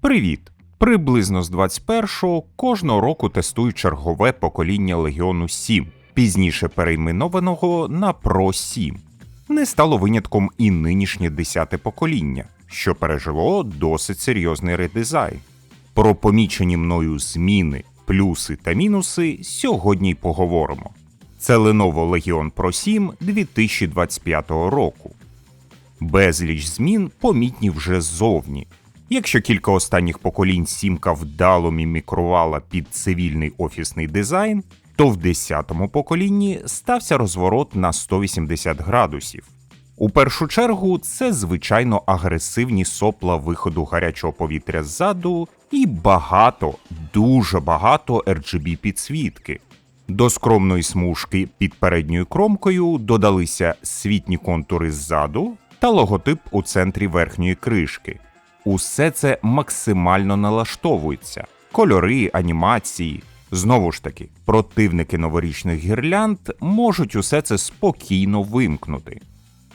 Привіт! Приблизно з 21-го кожного року тестують чергове покоління Легіону 7, пізніше перейменованого на Pro 7. Не стало винятком і нинішнє 10-те покоління, що пережило досить серйозний редизайн. Про помічені мною зміни, плюси та мінуси сьогодні й поговоримо. Це Lenovo Legion Pro 7 2025 року. Безліч змін помітні вже ззовні. Якщо кілька останніх поколінь сімка вдало мімікрувала під цивільний офісний дизайн, то в 10-му поколінні стався розворот на 180 градусів. У першу чергу це звичайно агресивні сопла виходу гарячого повітря ззаду і багато, дуже багато RGB підсвітки. До скромної смужки під передньою кромкою додалися світні контури ззаду та логотип у центрі верхньої кришки. Усе це максимально налаштовується: кольори, анімації. Знову ж таки, противники новорічних гірлянд можуть усе це спокійно вимкнути.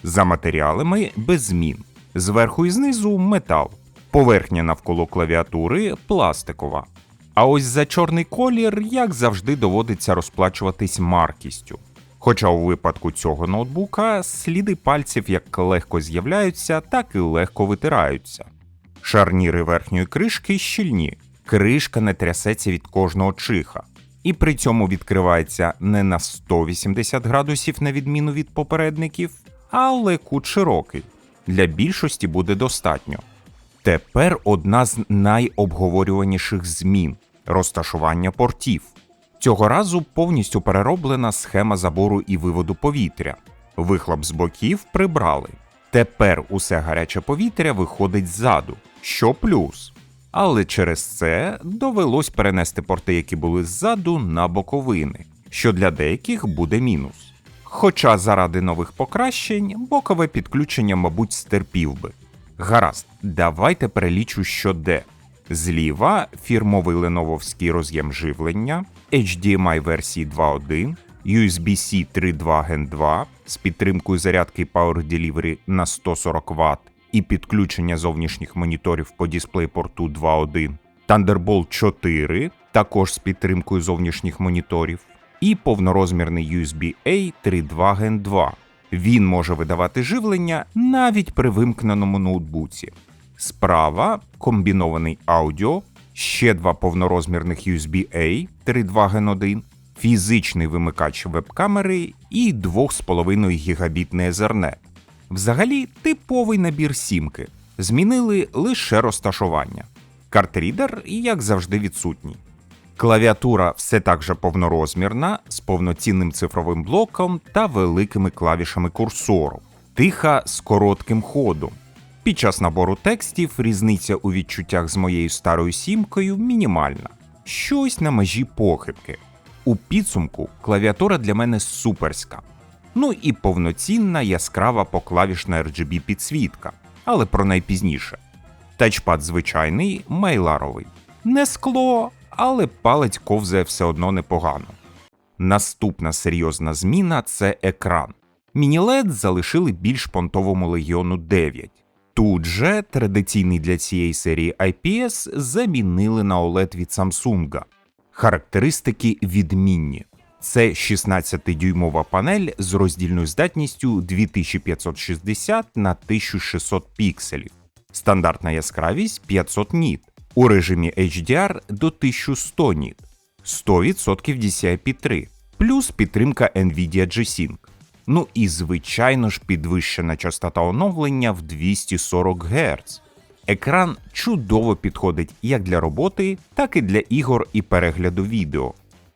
За матеріалами без змін. Зверху і знизу метал. Поверхня навколо клавіатури пластикова. А ось за чорний колір, як завжди, доводиться розплачуватись маркістю. Хоча у випадку цього ноутбука сліди пальців як легко з'являються, так і легко витираються. Шарніри верхньої кришки щільні, кришка не трясеться від кожного чиха, і при цьому відкривається не на 180 градусів на відміну від попередників, але кут широкий. Для більшості буде достатньо. Тепер одна з найобговорюваніших змін розташування портів. Цього разу повністю перероблена схема забору і виводу повітря. Вихлоп з боків прибрали. Тепер усе гаряче повітря виходить ззаду, що плюс. Але через це довелось перенести порти, які були ззаду, на боковини, що для деяких буде мінус. Хоча заради нових покращень бокове підключення, мабуть, стерпів би. Гаразд, давайте перелічу, що де. Зліва фірмовий ленововський роз'єм живлення, HDMI версії 2.1, USB-C 3.2 Gen 2 з підтримкою зарядки Power Delivery на 140 Вт і підключення зовнішніх моніторів по дисплей-порту 2.1, Thunderbolt 4, також з підтримкою зовнішніх моніторів, і повнорозмірний USB-A 3.2 Gen 2. Він може видавати живлення навіть при вимкненому ноутбуці. Справа комбінований аудіо, ще два повнорозмірних USB-A 3.2 Gen 1, фізичний вимикач веб-камери і 2,5 гігабітний Ethernet. Взагалі типовий набір сімки. Змінили лише розташування. Картрідер, як завжди, відсутній. Клавіатура все так же повнорозмірна, з повноцінним цифровим блоком та великими клавішами курсору, тиха з коротким ходом. Під час набору текстів різниця у відчуттях з моєю старою сімкою мінімальна, щось на межі похибки. У підсумку клавіатура для мене суперська. Ну і повноцінна яскрава поклавішна RGB підсвітка, але про найпізніше. Тачпад звичайний мейларовий. Не скло, але палець ковзає все одно непогано. Наступна серйозна зміна це екран. Міні-LED залишили більш понтовому Легіону 9. Тут же традиційний для цієї серії IPS замінили на OLED від Samsung. Характеристики відмінні. Це 16-дюймова панель з роздільною здатністю 2560 на 1600 пікселів, стандартна яскравість 500 ніт, у режимі HDR до 1100 ніт, 100% DCI-P3, плюс підтримка NVIDIA G-Sync. Ну і звичайно ж підвищена частота оновлення в 240 Гц. Екран чудово підходить як для роботи, так і для ігор і перегляду відео.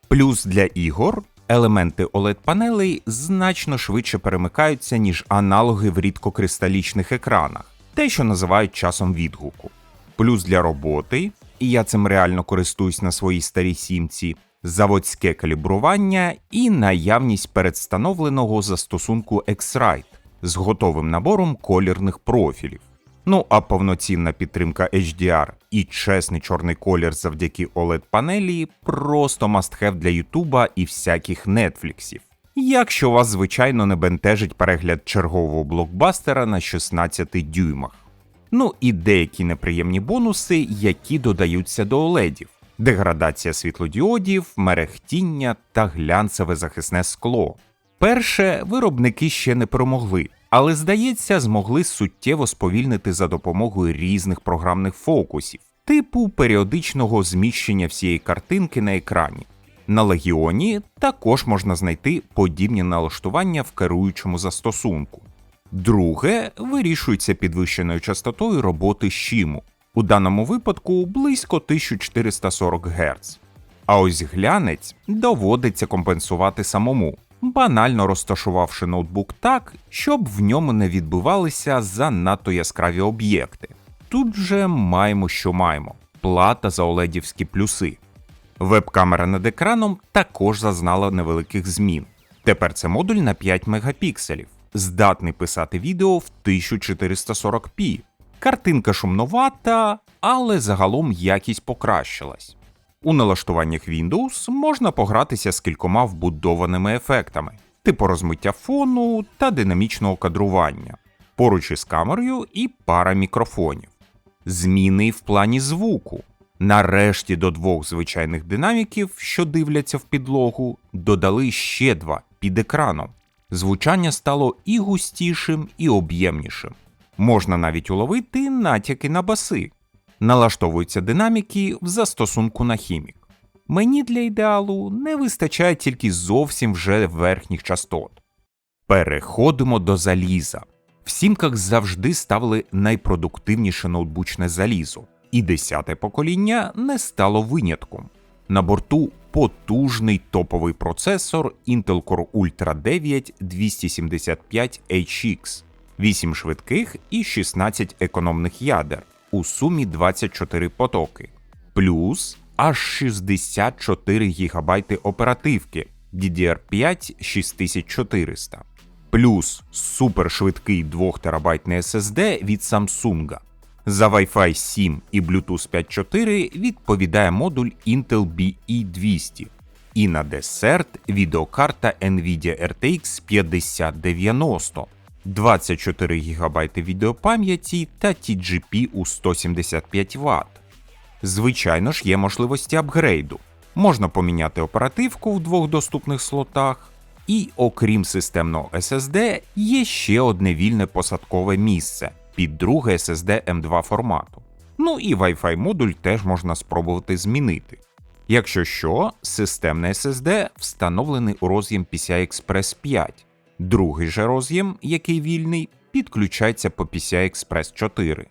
Плюс для ігор елементи oled панелей значно швидше перемикаються, ніж аналоги в рідкокристалічних екранах, те, що називають часом відгуку. Плюс для роботи, і я цим реально користуюсь на своїй старій сімці, заводське калібрування і наявність передстановленого застосунку X-Rite з готовим набором колірних профілів. Ну а повноцінна підтримка HDR і чесний чорний колір завдяки oled панелі просто must-have для Ютуба і всяких нетфліксів. Якщо вас, звичайно, не бентежить перегляд чергового блокбастера на 16 дюймах. Ну і деякі неприємні бонуси, які додаються до OLED. Деградація світлодіодів, мерехтіння та глянцеве захисне скло. Перше виробники ще не перемогли, але здається, змогли суттєво сповільнити за допомогою різних програмних фокусів, типу періодичного зміщення всієї картинки на екрані. На Легіоні також можна знайти подібні налаштування в керуючому застосунку. Друге вирішується підвищеною частотою роботи щіму, у даному випадку близько 1440 Гц. А ось глянець доводиться компенсувати самому, банально розташувавши ноутбук так, щоб в ньому не відбивалися занадто яскраві об'єкти. Тут же маємо, що маємо: плата за оледівські плюси. Веб-камера над екраном також зазнала невеликих змін. Тепер це модуль на 5 мегапікселів, здатний писати відео в 1440p. Картинка шумновата, але загалом якість покращилась. У налаштуваннях Windows можна погратися з кількома вбудованими ефектами, типу розмиття фону та динамічного кадрування, поруч із камерою і пара мікрофонів. Зміни в плані звуку. Нарешті до двох звичайних динаміків, що дивляться в підлогу, додали ще два під екраном. Звучання стало і густішим, і об'ємнішим. Можна навіть уловити натяки на баси. Налаштовуються динаміки в застосунку на хімік. Мені для ідеалу не вистачає тільки зовсім вже верхніх частот. Переходимо до заліза. В сімках завжди ставили найпродуктивніше ноутбучне залізо, і десяте покоління не стало винятком. На борту потужний топовий процесор Intel Core Ultra 9 275HX, 8 швидких і 16 економних ядер, у сумі 24 потоки, плюс аж 64 ГБ оперативки DDR5 6400, плюс супершвидкий 2 ТБ SSD від Samsung. За Wi-Fi 7 і Bluetooth 5.4 відповідає модуль Intel BE200. І на десерт відеокарта Nvidia RTX 5090, 24 ГБ відеопам'яті та TGP у 175 Вт. Звичайно ж, є можливості апгрейду. Можна поміняти оперативку в двох доступних слотах. І окрім системного SSD, є ще одне вільне посадкове місце під друге SSD M2 формату. Ну і Wi-Fi модуль теж можна спробувати змінити. Якщо що, системний SSD встановлений у роз'єм PCI Express 5. Другий же роз'єм, який вільний, підключається по PCI Express 4.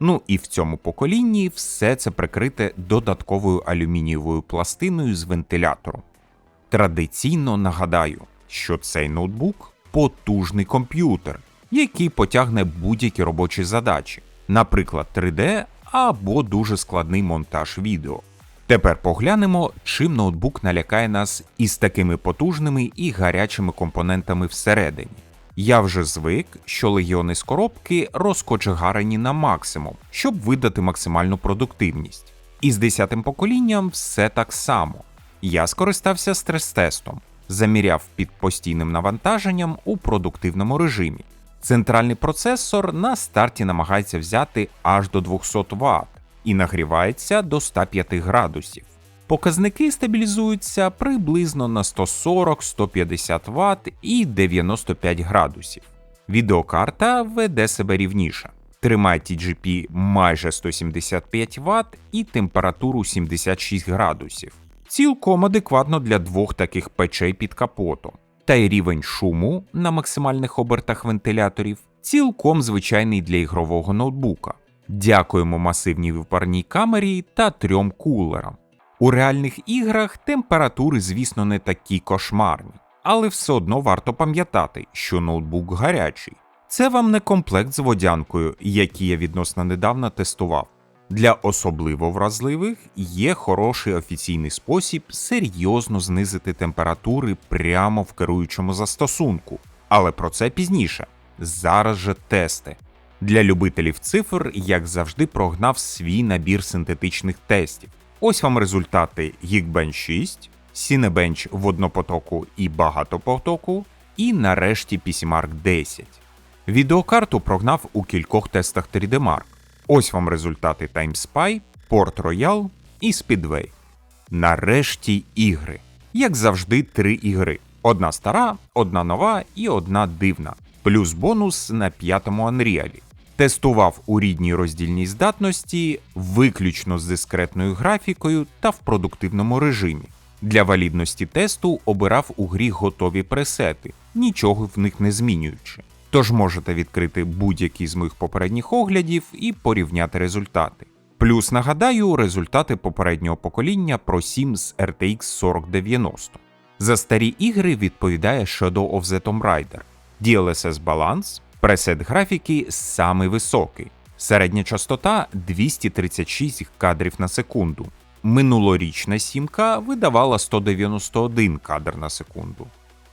Ну і в цьому поколінні все це прикрите додатковою алюмінієвою пластиною з вентилятором. Традиційно нагадаю, що цей ноутбук потужний комп'ютер, який потягне будь-які робочі задачі, наприклад, 3D або дуже складний монтаж відео. Тепер поглянемо, чим ноутбук налякає нас із такими потужними і гарячими компонентами всередині. Я вже звик, що легіони з коробки розкочегарені на максимум, щоб видати максимальну продуктивність. І з 10 поколінням все так само. Я скористався стрес-тестом, заміряв під постійним навантаженням у продуктивному режимі. Центральний процесор на старті намагається взяти аж до 200 Вт і нагрівається до 105 градусів. Показники стабілізуються приблизно на 140-150 Вт і 95 градусів. Відеокарта веде себе рівніше, тримає TGP майже 175 Вт і температуру 76 градусів. Цілком адекватно для двох таких печей під капотом. Та й рівень шуму на максимальних обертах вентиляторів цілком звичайний для ігрового ноутбука. Дякуємо масивній випарній камері та трьом кулерам. У реальних іграх температури, звісно, не такі кошмарні, але все одно варто пам'ятати, що ноутбук гарячий. Це вам не комплект з водянкою, який я відносно недавно тестував. Для особливо вразливих є хороший офіційний спосіб серйозно знизити температури прямо в керуючому застосунку, але про це пізніше. Зараз же тести. Для любителів цифр, як завжди, прогнав свій набір синтетичних тестів. Ось вам результати Geekbench 6, Cinebench в однопотоку і багатопотоку, і нарешті PCMark 10. Відеокарту прогнав у кількох тестах 3D Mark. Ось вам результати TimeSpy, Port Royal і Speedway. Нарешті ігри. Як завжди, три ігри: одна стара, одна нова і одна дивна, плюс бонус на п'ятому Unreal. Тестував у рідній роздільній здатності, виключно з дискретною графікою та в продуктивному режимі. Для валідності тесту обирав у грі готові пресети, нічого в них не змінюючи. Тож можете відкрити будь-який з моїх попередніх оглядів і порівняти результати. Плюс нагадаю результати попереднього покоління Pro 7 з RTX 4090. За старі ігри відповідає Shadow of the Tomb Raider. DLSS баланс, пресет графіки самий високий, середня частота 236 кадрів на секунду. Минулорічна сімка видавала 191 кадр на секунду.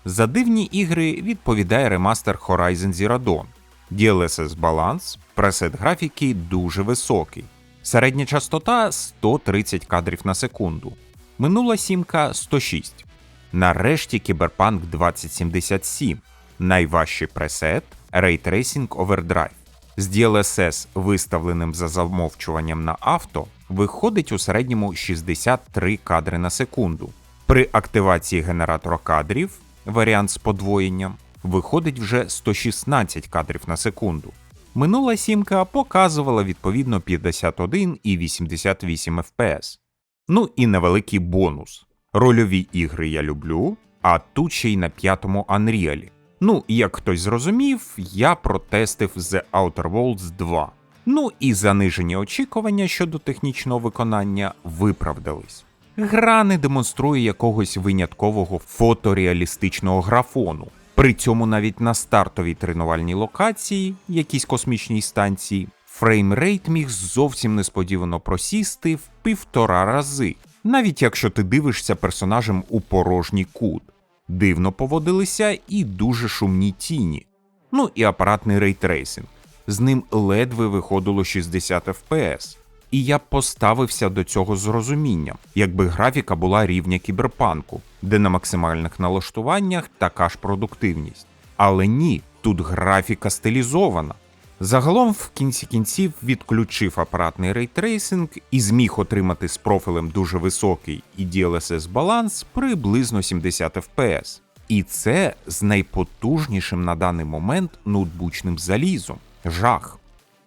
За дивні ігри відповідає ремастер Horizon Zero Dawn. DLSS баланс, пресет графіки дуже високий. Середня частота 130 кадрів на секунду. Минула сімка 106. Нарешті Cyberpunk 2077. Найважчий пресет Ray Tracing Overdrive. З DLSS, виставленим за замовчуванням на авто, виходить у середньому 63 кадри на секунду. При активації генератора кадрів, варіант з подвоєнням, виходить вже 116 кадрів на секунду. Минула сімка показувала відповідно 51 і 88 FPS. Ну і невеликий бонус. Рольові ігри я люблю, а тут ще й на п'ятому Unreal. Ну, як хтось зрозумів, я протестив The Outer Worlds 2. Ну і занижені очікування щодо технічного виконання виправдались. Гра не демонструє якогось виняткового фотореалістичного графону. При цьому навіть на стартовій тренувальній локації, якійсь космічній станції, фреймрейт міг зовсім несподівано просісти в півтора рази, навіть якщо ти дивишся персонажем у порожній кут. Дивно поводилися і дуже шумні тіні. Ну і апаратний рейтрейсинг. З ним ледве виходило 60 FPS. І я б поставився до цього з розумінням, якби графіка була рівня кіберпанку, де на максимальних налаштуваннях така ж продуктивність. Але ні, тут графіка стилізована. Загалом в кінці кінців відключив апаратний рейтрейсинг і зміг отримати з профілем дуже високий і DLSS баланс приблизно 70 FPS. І це з найпотужнішим на даний момент ноутбучним залізом. Жах.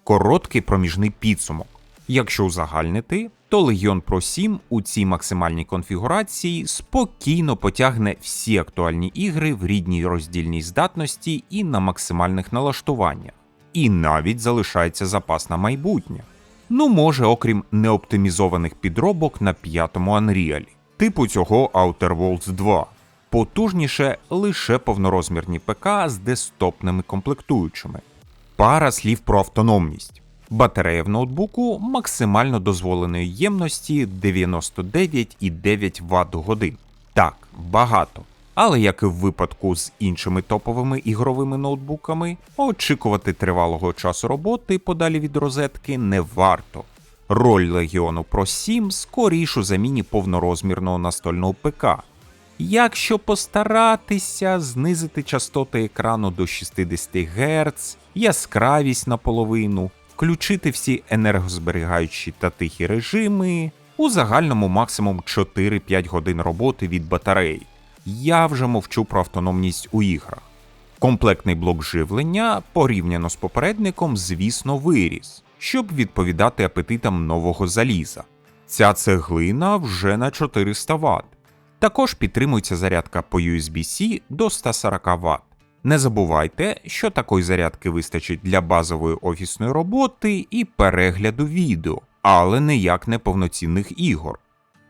Короткий проміжний підсумок. Якщо узагальнити, то Legion Pro 7 у цій максимальній конфігурації спокійно потягне всі актуальні ігри в рідній роздільній здатності і на максимальних налаштуваннях, і навіть залишається запас на майбутнє. Ну, може, окрім неоптимізованих підробок на п'ятому Unreal, типу цього Outer Worlds 2. Потужніше лише повнорозмірні ПК з десктопними комплектуючими. Пара слів про автономність. Батарея в ноутбуку максимально дозволеної ємності 99,9 Вт годин. Так, багато. Але як і в випадку з іншими топовими ігровими ноутбуками, очікувати тривалого часу роботи подалі від розетки не варто. Роль Легіону Pro 7 скоріш у заміні повнорозмірного настольного ПК. Якщо постаратися знизити частоти екрану до 60 Гц, яскравість наполовину, включити всі енергозберігаючі та тихі режими, у загальному максимум 4-5 годин роботи від батареї. Я вже мовчу про автономність у іграх. Комплектний блок живлення порівняно з попередником, звісно, виріс, щоб відповідати апетитам нового заліза. Ця цеглина вже на 400 Вт. Також підтримується зарядка по USB-C до 140 Вт. Не забувайте, що такої зарядки вистачить для базової офісної роботи і перегляду відео, але ніяк не повноцінних ігор.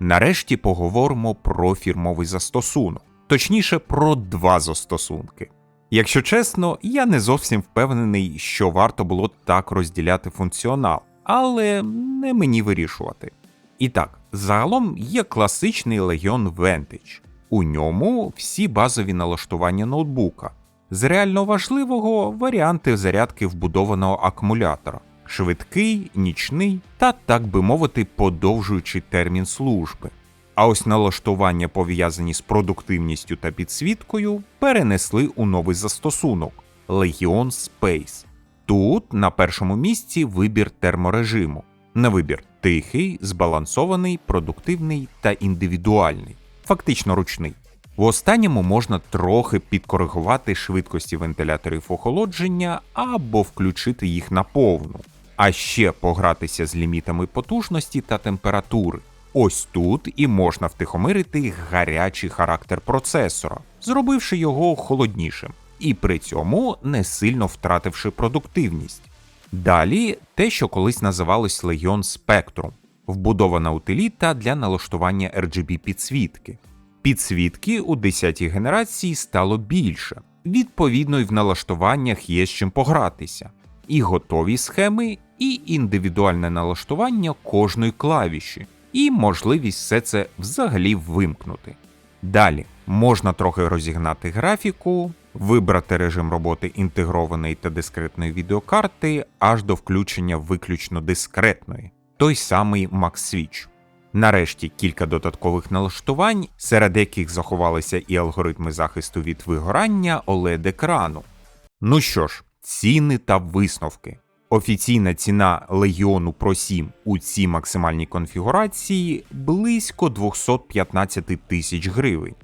Нарешті поговоримо про фірмовий застосунок, точніше про два застосунки. Якщо чесно, я не зовсім впевнений, що варто було так розділяти функціонал, але не мені вирішувати. І так, загалом є класичний Legion Vantage. У ньому всі базові налаштування ноутбука. З реально важливого варіанти зарядки вбудованого акумулятора, швидкий, нічний та, так би мовити, подовжуючий термін служби. А ось налаштування, пов'язані з продуктивністю та підсвіткою, перенесли у новий застосунок Legion Space. Тут на першому місці вибір терморежиму. На вибір тихий, збалансований, продуктивний та індивідуальний, фактично ручний. В останньому можна трохи підкоригувати швидкості вентиляторів охолодження або включити їх на повну, а ще погратися з лімітами потужності та температури. Ось тут і можна втихомирити гарячий характер процесора, зробивши його холоднішим, і при цьому не сильно втративши продуктивність. Далі те, що колись називалось Legion Spectrum, вбудована утиліта для налаштування RGB підсвітки. Підсвітки у 10-й генерації стало більше. Відповідно, і в налаштуваннях є з чим погратися. І готові схеми, і індивідуальне налаштування кожної клавіші, і можливість все це взагалі вимкнути. Далі можна трохи розігнати графіку, вибрати режим роботи інтегрованої та дискретної відеокарти аж до включення виключно дискретної, той самий Max Switch. Нарешті кілька додаткових налаштувань, серед яких заховалися і алгоритми захисту від вигорання oled екрану. Ну що ж, ціни та висновки. Офіційна ціна Легіону Pro 7 у цій максимальній конфігурації близько 215 тисяч гривень.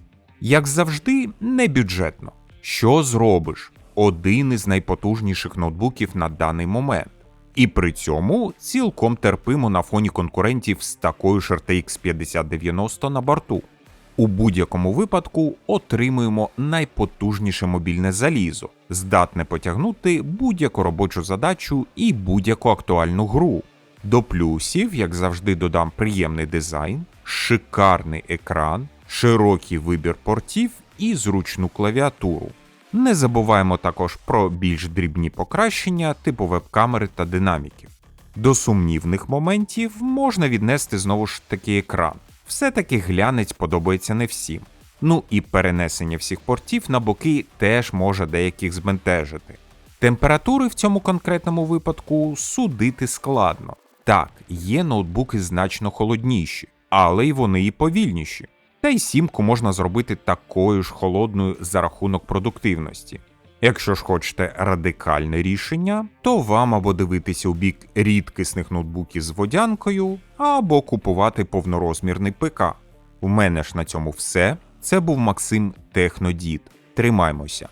Як завжди, не бюджетно. Що зробиш? Один із найпотужніших ноутбуків на даний момент. І при цьому цілком терпимо на фоні конкурентів з такою ж RTX 5090 на борту. У будь-якому випадку отримуємо найпотужніше мобільне залізо, здатне потягнути будь-яку робочу задачу і будь-яку актуальну гру. До плюсів, як завжди, додам приємний дизайн, шикарний екран, широкий вибір портів і зручну клавіатуру. Не забуваємо також про більш дрібні покращення типу веб-камери та динаміків. До сумнівних моментів можна віднести знову ж таки екран. Все-таки глянець подобається не всім. Ну і перенесення всіх портів на боки теж може деяких збентежити. Температури в цьому конкретному випадку судити складно. Так, є ноутбуки значно холодніші, але й вони і повільніші. Та й сімку можна зробити такою ж холодною за рахунок продуктивності. Якщо ж хочете радикальне рішення, то вам або дивитися у бік рідкісних ноутбуків з водянкою, або купувати повнорозмірний ПК. У мене ж на цьому все. Це був Максим Технодід. Тримаймося.